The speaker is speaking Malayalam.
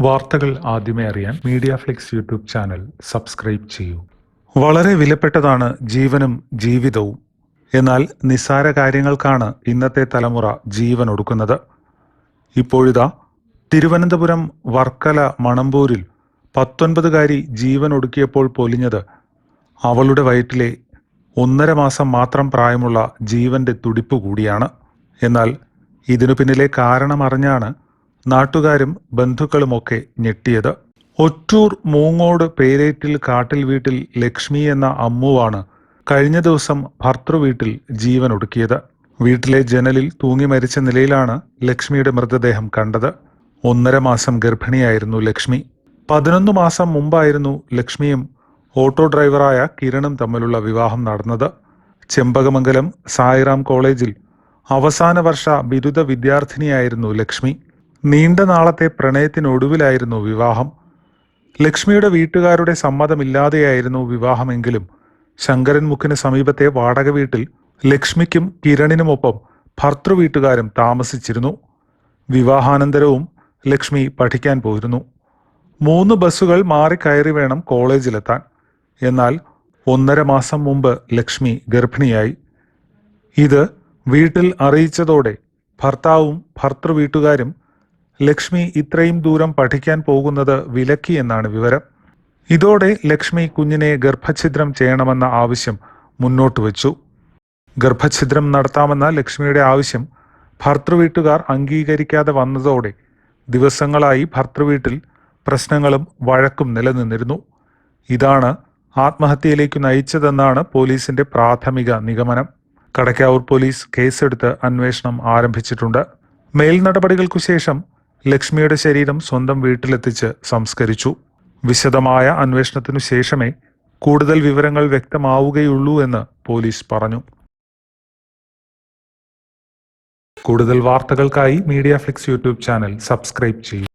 വാർത്തകൾ ആദ്യമേ അറിയാൻ Media Flix YouTube channel subscribe ചെയ്യൂ. വളരെ വിലപ്പെട്ടതാണ് ജീവനും ജീവിതവും. എന്നാൽ നിസ്സാര കാര്യങ്ങൾക്കാണ് ഇന്നത്തെ തലമുറ ജീവൻ ഒടുക്കുന്നത്. ഇപ്പോഴിതാ തിരുവനന്തപുരം വർക്കല മണമ്പൂരിൽ പത്തൊൻപതുകാരി ജീവൻ ഒടുക്കിയപ്പോൾ പൊലിഞ്ഞത് അവളുടെ വയറ്റിലെ ഒന്നര മാസം മാത്രം പ്രായമുള്ള ജീവന്റെ തുടിപ്പ് കൂടിയാണ്. എന്നാൽ ഇതിനു പിന്നിലെ കാരണമറിഞ്ഞാണ് നാട്ടുകാരും ബന്ധുക്കളുമൊക്കെ ഞെട്ടിയത്. ഒറ്റൂർ മൂങ്ങോട് പേരേറ്റിൽ കാട്ടിൽ വീട്ടിൽ ലക്ഷ്മി എന്ന അമ്മുവാണ് കഴിഞ്ഞ ദിവസം ഭർത്തൃവീട്ടിൽ ജീവൻ ഒടുക്കിയത് വീട്ടിലെ ജനലിൽ തൂങ്ങി മരിച്ച നിലയിലാണ് ലക്ഷ്മിയുടെ മൃതദേഹം കണ്ടത്. ഒന്നര മാസം ഗർഭിണിയായിരുന്നു ലക്ഷ്മി. പതിനൊന്ന് മാസം മുമ്പായിരുന്നു ലക്ഷ്മിയും ഓട്ടോ ഡ്രൈവറായ കിരണും തമ്മിലുള്ള വിവാഹം നടന്നത്. ചെമ്പകമംഗലം സായിറാം കോളേജിൽ അവസാന വർഷ ബിരുദ വിദ്യാർത്ഥിനിയായിരുന്നു ലക്ഷ്മി. നീണ്ട നാളത്തെ പ്രണയത്തിനൊടുവിലായിരുന്നു വിവാഹം. ലക്ഷ്മിയുടെ വീട്ടുകാരുടെ സമ്മതമില്ലാതെയായിരുന്നു വിവാഹമെങ്കിലും ശങ്കരൻമുഖിന് സമീപത്തെ വാടക വീട്ടിൽ ലക്ഷ്മിക്കും കിരണിനുമൊപ്പം ഭർത്തൃ വീട്ടുകാരും താമസിച്ചിരുന്നു. വിവാഹാനന്തരവും ലക്ഷ്മി പഠിക്കാൻ പോയിരുന്നു. മൂന്ന് ബസ്സുകൾ മാറി കയറി വേണം കോളേജിലെത്താൻ. എന്നാൽ ഒന്നര മാസം മുമ്പ് ലക്ഷ്മി ഗർഭിണിയായി. ഇത് വീട്ടിൽ അറിയിച്ചതോടെ ഭർത്താവും ഭർത്തൃ വീട്ടുകാരും ലക്ഷ്മി ഇത്രയും ദൂരം പഠിക്കാൻ പോകുന്നത് വിലക്കി എന്നാണ് വിവരം. ഇതോടെ ലക്ഷ്മി കുഞ്ഞിനെ ഗർഭഛിദ്രം ചെയ്യണമെന്ന ആവശ്യം മുന്നോട്ട് വച്ചു. ഗർഭഛിദ്രം നടത്താമെന്ന ലക്ഷ്മിയുടെ ആവശ്യം ഭർത്തൃവീട്ടുകാർ അംഗീകരിക്കാതെ വന്നതോടെ ദിവസങ്ങളായി ഭർത്തൃവീട്ടിൽ പ്രശ്നങ്ങളും വഴക്കും നിലനിന്നിരുന്നു. ഇതാണ് ആത്മഹത്യയിലേക്ക് നയിച്ചതെന്നാണ് പോലീസിന്റെ പ്രാഥമിക നിഗമനം. കടക്കാവൂർ പോലീസ് കേസെടുത്ത് അന്വേഷണം ആരംഭിച്ചിട്ടുണ്ട്. മേൽ നടപടികൾക്കു ശേഷം ലക്ഷ്മിയുടെ ശരീരം സ്വന്തം വീട്ടിലെത്തിച്ച് സംസ്കരിച്ചു. വിശദമായ അന്വേഷണത്തിനു ശേഷമേ കൂടുതൽ വിവരങ്ങൾ വ്യക്തമാവുകയുള്ളൂ എന്ന് പോലീസ് പറഞ്ഞു. കൂടുതൽ വാർത്തകൾക്കായി Media Flix YouTube channel subscribe ചെയ്യൂ.